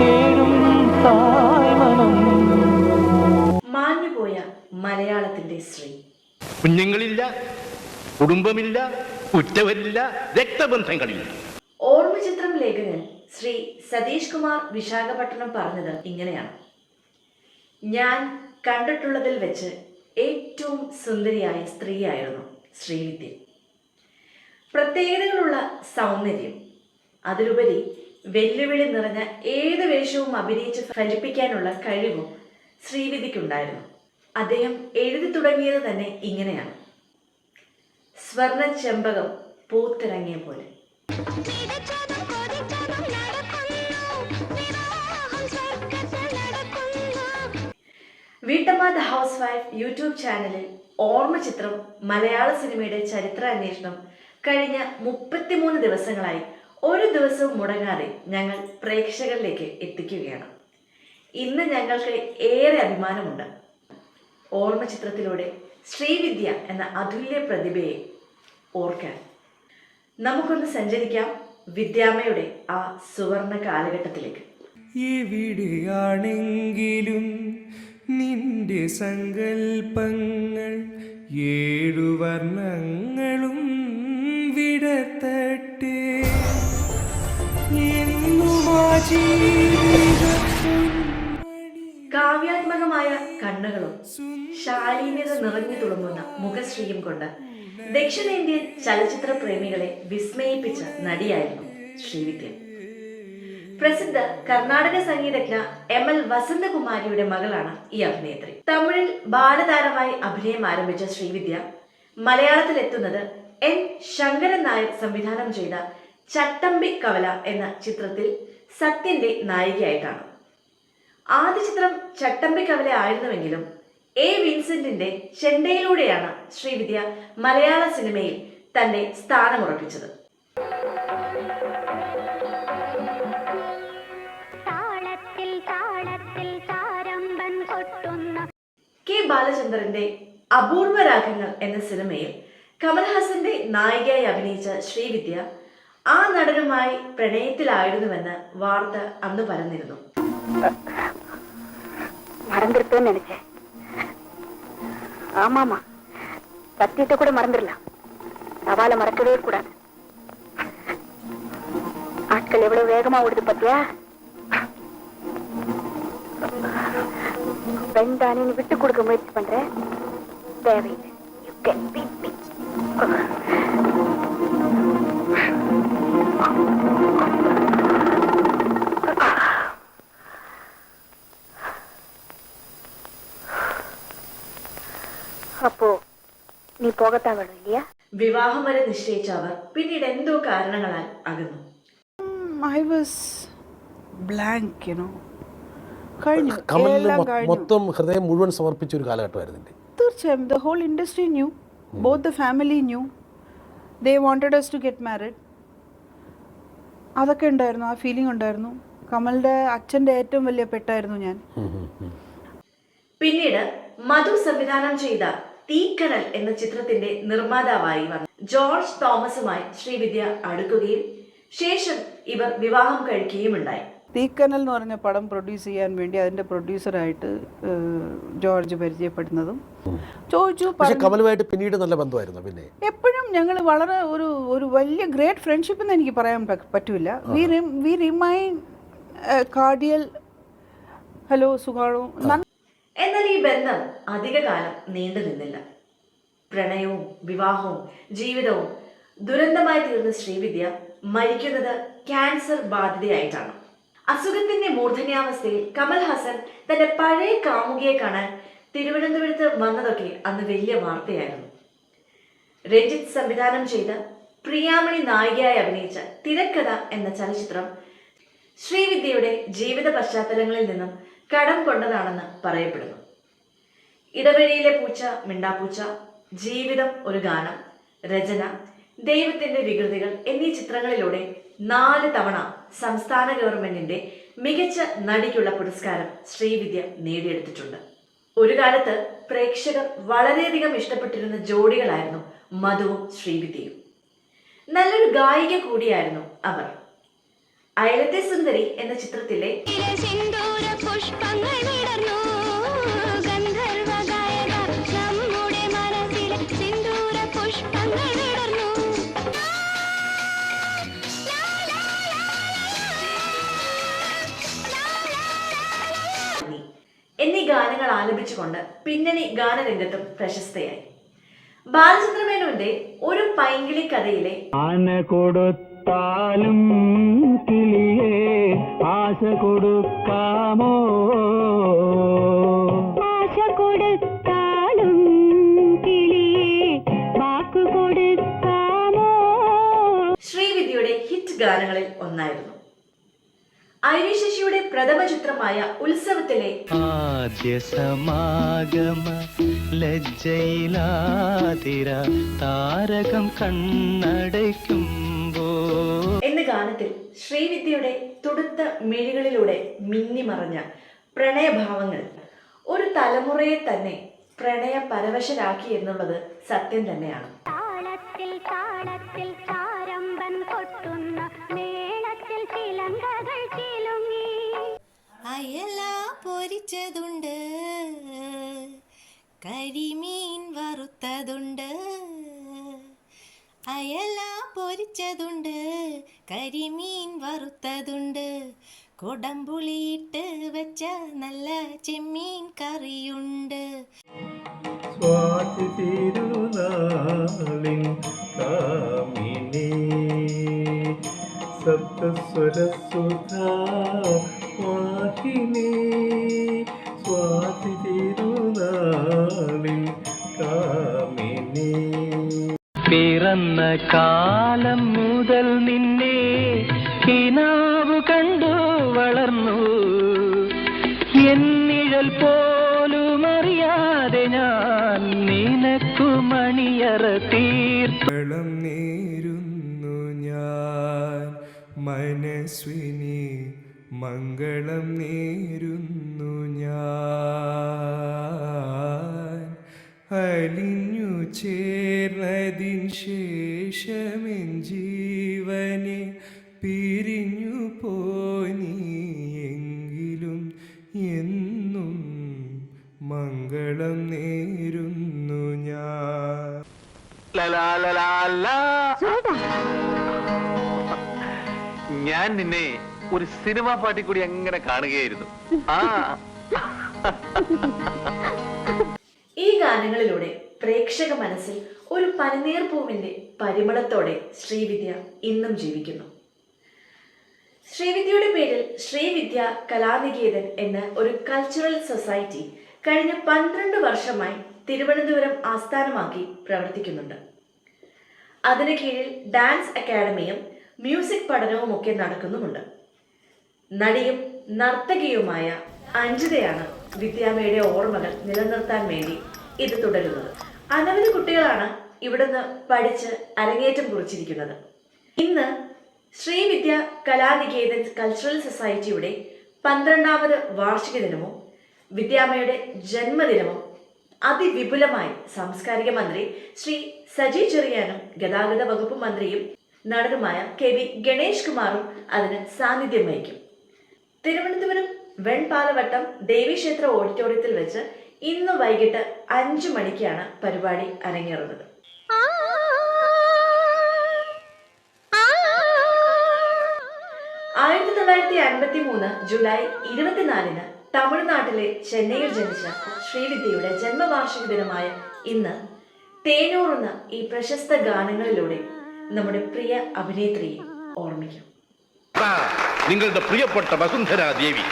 തേടും തായ്മനം. മാഞ്ഞുപോയ മലയാളത്തിന്റെ ശ്രീ കുഞ്ഞുങ്ങളില്ല കുടുംബമില്ല ഉറ്റവരില്ല രക്തബന്ധങ്ങളില്ല. ഓർമ്മചിത്രം ലേഖകൻ ശ്രീ സതീഷ് കുമാർ വിശാഖപട്ടണം പറഞ്ഞത് ഇങ്ങനെയാണ്. ഞാൻ കണ്ടിട്ടുള്ളതിൽ വെച്ച് ഏറ്റവും സുന്ദരിയായ സ്ത്രീയായിരുന്നു ശ്രീവിദ്യ. പ്രത്യേകതകളുള്ള സൗന്ദര്യം. അതിലുപരി വെല്ലുവിളി നിറഞ്ഞ ഏത് വേഷവും അഭിനയിച്ച് ഫലിപ്പിക്കാനുള്ള കഴിവും ശ്രീവിധിക്കുണ്ടായിരുന്നു. അദ്ദേഹം എഴുതി തുടങ്ങിയത് തന്നെ ഇങ്ങനെയാണ്. സ്വർണ ചെമ്പകം പൂത്തിറങ്ങിയ പോലെ. വീട്ടമ്മ ദ ഹൗസ് വൈഫ് യൂട്യൂബ് ചാനലിൽ ഓർമ്മ ചിത്രം മലയാള സിനിമയുടെ ചരിത്രാന്വേഷണം കഴിഞ്ഞ മുപ്പത്തിമൂന്ന് ദിവസങ്ങളായി ഒരു ദിവസവും മുടങ്ങാതെ ഞങ്ങൾ പ്രേക്ഷകരിലേക്ക് എത്തിക്കുകയാണ്. ഇന്ന് ഞങ്ങൾക്ക് ഏറെ അഭിമാനമുണ്ട്. ഓർമ്മ ചിത്രത്തിലൂടെ ശ്രീവിദ്യ എന്ന അതുല്യ പ്രതിഭയെ ഓർക്കാൻ നമുക്കൊന്ന് സഞ്ചരിക്കാം വിദ്യാമ്മയുടെ ആ സുവർണ കാലഘട്ടത്തിലേക്ക്. എവിടെയാണെങ്കിലും നിന്റെ സങ്കൽപ്പങ്ങൾ ഏഴു വർണങ്ങളും കാവ്യാത്മകമായ കണ്ണുകളും ശാലീനത നിറഞ്ഞു തുളുമ്പുന്ന മുഖശ്രീയും കൊണ്ട് ദക്ഷിണേന്ത്യൻ ചലച്ചിത്ര പ്രേമികളെ വിസ്മയിപ്പിച്ച നടിയായിരുന്നു ശ്രീവിദ്യ. പ്രസിദ്ധ കർണാടക സംഗീതജ്ഞ എം എൽ വസന്തകുമാരിയുടെ മകളാണ് ഈ അഭിനേത്രി. തമിഴിൽ ബാലതാരമായി അഭിനയം ആരംഭിച്ച ശ്രീവിദ്യ മലയാളത്തിലെത്തുന്നത് എൻ ശങ്കരൻ നായർ സംവിധാനം ചെയ്ത ചട്ടമ്പി കവല എന്ന ചിത്രത്തിൽ സത്യന്റെ നായികയായിട്ടാണ്. ആദ്യ ചിത്രം ചട്ടമ്പി കവല ആയിരുന്നുവെങ്കിലും എ വിൻസെന്റിന്റെ ചെണ്ടയിലൂടെയാണ് ശ്രീവിദ്യ മലയാള സിനിമയിൽ തന്റെ സ്ഥാനമുറപ്പിച്ചത് കെ ബാലചന്ദ്രന്റെ അപൂർവ രാഗങ്ങൾ എന്ന സിനിമയിൽ കമൽഹാസന്റെ നായികയായി അഭിനയിച്ച ശ്രീവിദ്യ ആ നടനുമായി പ്രണയത്തിലായിരുന്നുവെന്ന് വാർത്ത അന്ന് പരന്നിരുന്നു மறந்துருப்பேன்னு நினைச்சேன் ஆமாமா சத்தியத்தை கூட மறந்துடலாம் சவாலை மறக்கவே கூடாது ஆட்கள் எவ்வளவு வேகமா ஓடுது பாத்தியா பெண்தானே நீ விட்டு கொடுக்க முயற்சி பண்ற தேவையில்லை അപ്പോ നീ പോകത്താൻ വേണം ഇല്ലയാ? വിവാഹം വരെ നിശ്ചയിച്ച അവർ പിന്നീട് എന്തോ കാരണങ്ങളാൽ അകന്നു. I was blank you know കഴിഞ്ഞു. കമലിന് എല്ലാം മൊ- കഴിഞ്ഞു. മൊത്തം ഹൃദയം മുഴുവൻ സമർപ്പിച്ച ഒരു കാലഘട്ടമായിരുന്നു എന്റെ തീർച്ചയായും. The whole industry knew both the family knew they wanted us to get married അതൊക്കെ ഉണ്ടായിരുന്നു. ആ ഫീലിംഗ് ഉണ്ടായിരുന്നു. കമലിന്റെ അച്ഛന്റെ ഏറ്റവും വലിയ പെട്ടായിരുന്നു ഞാൻ. പിന്നീട് മധു സംവിധാനം ചെയ്ത തീക്കനൽ എന്ന ചിത്രത്തിന്റെ നിർമ്മാതാവായി വന്നു. ജോർജ് തോമസുമായി ശ്രീവിദ്യ അടുക്കുകയും ശേഷം ഇവർ വിവാഹം കഴിക്കുകയും ഉണ്ടായി തീക്കനൽ എന്ന് പറഞ്ഞ പടം പ്രൊഡ്യൂസ് ചെയ്യാൻ വേണ്ടി അതിന്റെ പ്രൊഡ്യൂസറായിട്ട് ജോർജ് പരിചയപ്പെടുന്നതും ചോദിച്ചു കമലുമായിട്ട് പിന്നീട് നല്ല ബന്ധമായിരുന്നു പിന്നെ. എപ്പോഴും ഞങ്ങൾ വളരെ ഒരു ഒരു വലിയ ഗ്രേറ്റ് ഫ്രണ്ട്ഷിപ്പ് എന്ന് എനിക്ക് പറയാൻ പറ്റൂല. വി റിമൈൻ കാർഡിയൽ ഹലോ സുഖാണോ? എന്നാൽ ഈ ബന്ധം അധികകാലം നീണ്ടു നിന്നില്ല. പ്രണയവും വിവാഹവും ജീവിതവും ദുരന്തമായി തീർന്ന ശ്രീവിദ്യ മരിക്കുന്നത് ക്യാൻസർ ബാധിതയായിട്ടാണ്. അസുഖത്തിന്റെ മൂർധന്യാവസ്ഥയിൽ കമൽഹാസൻ തന്റെ പഴയ കാമുകിയെ കാണാൻ തിരുവനന്തപുരത്ത് വന്നതൊക്കെ അന്ന് വലിയ വാർത്തയായിരുന്നു. രഞ്ജിത്ത് സംവിധാനം ചെയ്ത പ്രിയാമണി നായികയായി അഭിനയിച്ച തിരക്കഥ എന്ന ചലച്ചിത്രം ശ്രീവിദ്യയുടെ ജീവിത പശ്ചാത്തലങ്ങളിൽ നിന്നും കടം കൊണ്ടതാണെന്ന് പറയപ്പെടുന്നു. ഇടവഴിയിലെ പൂച്ച മിണ്ടാപ്പൂച്ച ജീവിതം ഒരു ഗാനം രചന ദൈവത്തിന്റെ വികൃതികൾ എന്നീ ചിത്രങ്ങളിലൂടെ നാല് തവണ സംസ്ഥാന ഗവൺമെന്റിന്റെ മികച്ച നടിക്കുള്ള പുരസ്കാരം ശ്രീവിദ്യ നേടിയെടുത്തിട്ടുണ്ട്. ഒരു കാലത്ത് പ്രേക്ഷകർ വളരെയധികം ഇഷ്ടപ്പെട്ടിരുന്ന ജോഡികളായിരുന്നു മധുവും ശ്രീവിദ്യയും. നല്ലൊരു ഗായിക കൂടിയായിരുന്നു അവർ. അയലത്തെ സുന്ദരി എന്ന ചിത്രത്തിലെ സിന്ദൂര പുഷ്പങ്ങൾ വിടർന്നു. ഗന്ധർവ ഗായക നമ്മുടെ മനസ്സിലെ സിന്ദൂര പുഷ്പങ്ങൾ വിടർന്നു. നീ എന്നീ ഗാനങ്ങൾ ആലപിച്ചുകൊണ്ട് പിന്നണി ഗാനരംഗത്തും പ്രശസ്തയായി. ബാലചന്ദ്രമേനോന്റെ ഒരു പൈങ്കിളി കഥയിലെ ആന കൊടുത്താലും കിളിയെ ആശ കൊടുക്കാമോ? ആശ കൊടുത്താലും കിളിയെ വാക്കു കൊടുക്കാമോ? ശ്രീവിദ്യയുടെ ഹിറ്റ് ഗാനങ്ങളിൽ ഒന്നായിരുന്നു. ഐ വി ശശിയുടെ പ്രഥമ ചിത്രമായ ഉത്സവത്തിലെ ആദ്യ സമാഗമ ലജ്ജയിലാതിര താരകം കണ്ണടയ്ക്കുമ്പോ എന്ന ഗാനത്തിൽ ശ്രീവിദ്യയുടെ തുടുത്ത മിഴികളിലൂടെ മിന്നിമറഞ്ഞ പ്രണയഭാവങ്ങൾ ഒരു തലമുറയെ തന്നെ പ്രണയ പരവശരാക്കി എന്നുള്ളത് സത്യം തന്നെയാണ്. താളത്തിൽ താളത്തിൽ അയല പൊരിച്ചതുണ്ട്. കരിമീൻ വറുത്തതുണ്ട്. അയല പൊരിച്ചതുണ്ട്. കരിമീൻ വറുത്തതുണ്ട്. കൊടംപുളിയിട്ട് വെച്ച നല്ല ചെമ്മീൻ കറിയുണ്ട്. സ്വാതി തിരുനാളിൻ കാമിനി. സപ്തസ്വരസുധാ വാഹിനി സ്വാതി തിരുനാളിൻ കാമിനി. പിറന്ന കാലം മുതൽ നിന്നെ കിനാവ് കണ്ടു വളർന്നു. എന്നിഴൽ പോലും അറിയാതെ ഞാൻ നിനക്കു മണിയറ തീർത്തു വെള്ളം മനസ്വിനി മംഗളം നേരുന്നു ഞാൻ. അലിഞ്ഞു ചേർന്നതിൻ ശേഷമെൻ ജീവനെ പിരിഞ്ഞു പോയി നീ എങ്കിലും എന്നും മംഗളം നേരുന്നു ഞാൻ. ഞാൻ നിന്നെ ഒരു സിനിമ പാട്ടി കൂടി അങ്ങനെ കാണുകയായിരുന്നു? ആ. ഈ ഗാനങ്ങളിലൂടെ പ്രേക്ഷക മനസ്സിൽ ഒരു പനിനീർ പൂവിന്റെ പരിമളത്തോടെ ശ്രീവിദ്യ ഇന്നും ജീവിക്കുന്നു. ശ്രീവിദ്യയുടെ പേരിൽ ശ്രീവിദ്യ കലാനികേതൻ എന്ന ഒരു കൾച്ചറൽ സൊസൈറ്റി കഴിഞ്ഞ പന്ത്രണ്ട് വർഷമായി തിരുവനന്തപുരം ആസ്ഥാനമാക്കി പ്രവർത്തിക്കുന്നുണ്ട്. അതിന് കീഴിൽ ഡാൻസ് അക്കാദമിയും മ്യൂസിക് പഠനവും ഒക്കെ നടക്കുന്നുമുണ്ട്. നടിയും നർത്തകിയുമായ അഞ്ജിതയാണ് വിദ്യാമയുടെ ഓർമ്മകൾ നിലനിർത്താൻ വേണ്ടി ഇത് തുടരുന്നത്. അനവധി കുട്ടികളാണ് ഇവിടുന്ന് പഠിച്ച് അരങ്ങേറ്റം കുറിച്ചിരിക്കുന്നത്. ഇന്ന് ശ്രീവിദ്യ കലാനികേതൻ കൾച്ചറൽ സൊസൈറ്റിയുടെ പന്ത്രണ്ടാമത് വാർഷിക ദിനമോ വിദ്യാമയുടെ ജന്മദിനമോ അതിവിപുലമായി സാംസ്കാരിക മന്ത്രി ശ്രീ സജി ചെറിയാനും ഗതാഗത വകുപ്പ് മന്ത്രിയും നടനുമായ കെ വി ഗണേഷ് കുമാറും അതിന് സാന്നിധ്യം വഹിക്കും. തിരുവനന്തപുരം വെൺപാലവട്ടം ദേവീക്ഷേത്ര ഓഡിറ്റോറിയത്തിൽ വെച്ച് ഇന്ന് വൈകിട്ട് അഞ്ചു മണിക്കാണ് പരിപാടി അരങ്ങേറുന്നത്. ആയിരത്തി തൊള്ളായിരത്തി അൻപത്തി മൂന്ന് ജൂലൈ ഇരുപത്തിനാലിന് തമിഴ്നാട്ടിലെ ചെന്നൈയിൽ ജനിച്ച ശ്രീവിദ്യയുടെ ജന്മവാർഷിക ദിനമായ ഇന്ന് തേനൂറുന്ന ഈ പ്രശസ്ത ഗാനങ്ങളിലൂടെ നമ്മുടെ പ്രിയ അഭിനേത്രിയെ ഓർമ്മിക്കും. നിങ്ങളുടെ പ്രിയപ്പെട്ട വസുന്ധരാ ദേവി